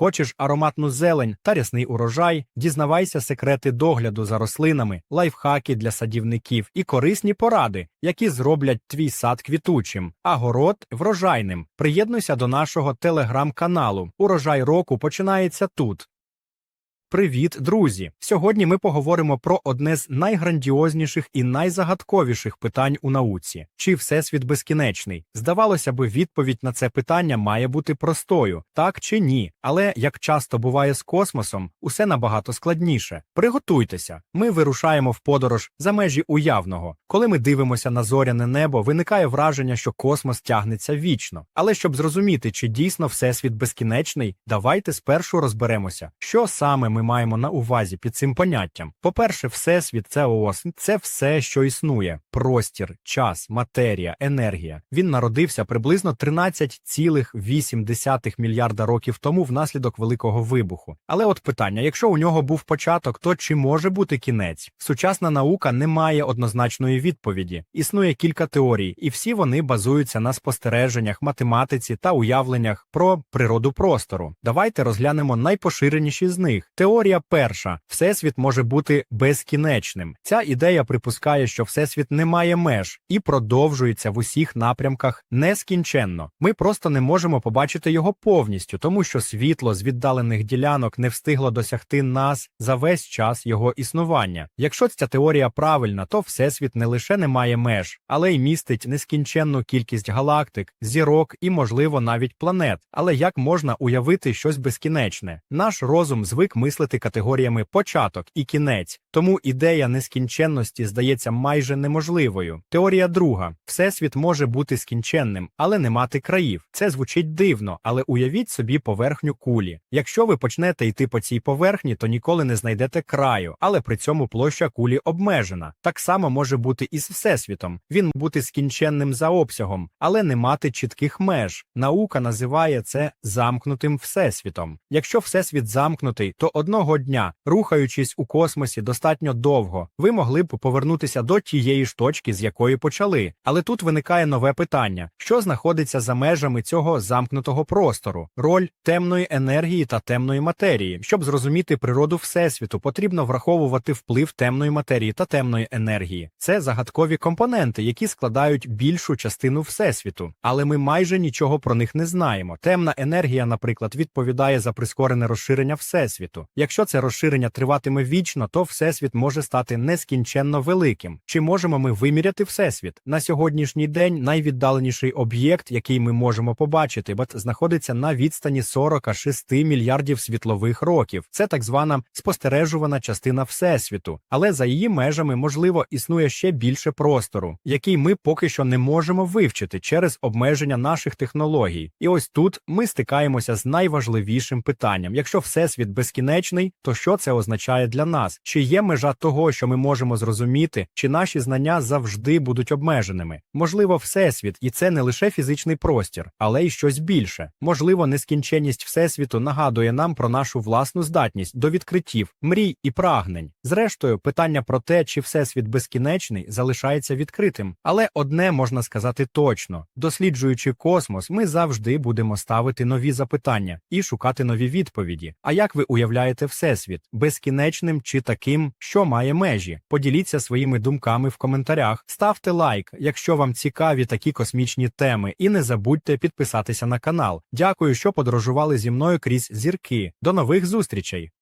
Хочеш ароматну зелень та рясний урожай, дізнавайся секрети догляду за рослинами, лайфхаки для садівників і корисні поради, які зроблять твій сад квітучим, а город врожайним. Приєднуйся до нашого телеграм-каналу. Урожай року починається тут. Привіт, друзі! Сьогодні ми поговоримо про одне з найграндіозніших і найзагадковіших питань у науці: чи всесвіт безкінечний? Здавалося би, відповідь на це питання має бути простою, так чи ні. Але як часто буває з космосом, усе набагато складніше. Приготуйтеся, ми вирушаємо в подорож за межі уявного. Коли ми дивимося на зоряне небо, виникає враження, що космос тягнеться вічно. Але щоб зрозуміти, чи дійсно всесвіт безкінечний, давайте спершу розберемося, що саме ми маємо на увазі під цим поняттям. По-перше, всесвіт це ООС, це все, що існує: простір, час, матерія, енергія. Він народився приблизно 13,8 мільярда років тому внаслідок великого вибуху. Але от питання: якщо у нього був початок, то чи може бути кінець? Сучасна наука не має однозначної відповіді. Існує кілька теорій, і всі вони базуються на спостереженнях, математиці та уявленнях про природу простору. Давайте розглянемо найпоширеніші з них. Теорія перша: Всесвіт може бути безкінечним. Ця ідея припускає, що Всесвіт не має меж і продовжується в усіх напрямках нескінченно. Ми просто не можемо побачити його повністю, тому що світло з віддалених ділянок не встигло досягти нас за весь час його існування. Якщо ця теорія правильна, то Всесвіт не лише не має меж, але й містить нескінченну кількість галактик, зірок і, можливо, навіть планет. Але як можна уявити щось безкінечне? Наш розум звик мислити категоріями початок і кінець, тому ідея нескінченності здається майже неможливою. Теорія друга: всесвіт може бути скінченним, але не мати країв. Це звучить дивно, але уявіть собі поверхню кулі. Якщо ви почнете йти по цій поверхні, то ніколи не знайдете краю, але при цьому площа кулі обмежена. Так само може бути і з всесвітом. Він бути скінченним за обсягом, але не мати чітких меж. Наука називає це замкнутим всесвітом. Якщо всесвіт замкнутий, то одного дня, рухаючись у космосі достатньо довго, ви могли б повернутися до тієї ж точки, з якої почали. Але тут виникає нове питання: що знаходиться за межами цього замкнутого простору, роль темної енергії та темної матерії. Щоб зрозуміти природу всесвіту, потрібно враховувати вплив темної матерії та темної енергії. Це загадкові компоненти, які складають більшу частину всесвіту, але ми майже нічого про них не знаємо. Темна енергія, наприклад, відповідає за прискорене розширення всесвіту. Якщо це розширення триватиме вічно, то всесвіт може стати нескінченно великим. Чи можемо ми виміряти всесвіт? На сьогоднішній день найвіддаленіший об'єкт, який ми можемо побачити, бат знаходиться на відстані 46 мільярдів світлових років. Це так звана спостережувана частина всесвіту, але за її межами можливо існує ще більше простору, який ми поки що не можемо вивчити через обмеження наших технологій. І ось тут ми стикаємося з найважливішим питанням: якщо всесвіт безкінечний, то що це означає для нас? Чи є межа того, що ми можемо зрозуміти, чи наші знання завжди будуть обмеженими? Можливо, всесвіт, і це не лише фізичний простір, але й щось більше. Можливо, нескінченність всесвіту нагадує нам про нашу власну здатність до відкриттів, мрій і прагнень. Зрештою, питання про те, чи всесвіт безкінечний, залишається відкритим. Але одне можна сказати точно: досліджуючи космос, ми завжди будемо ставити нові запитання і шукати нові відповіді. А як ви уявляєте всесвіт безкінечним чи таким, що має межі? Поділіться своїми думками в коментарях, ставте лайк, якщо вам цікаві такі космічні теми, і не забудьте підписатися на канал. Дякую, що подорожували зі мною крізь зірки. До нових зустрічей!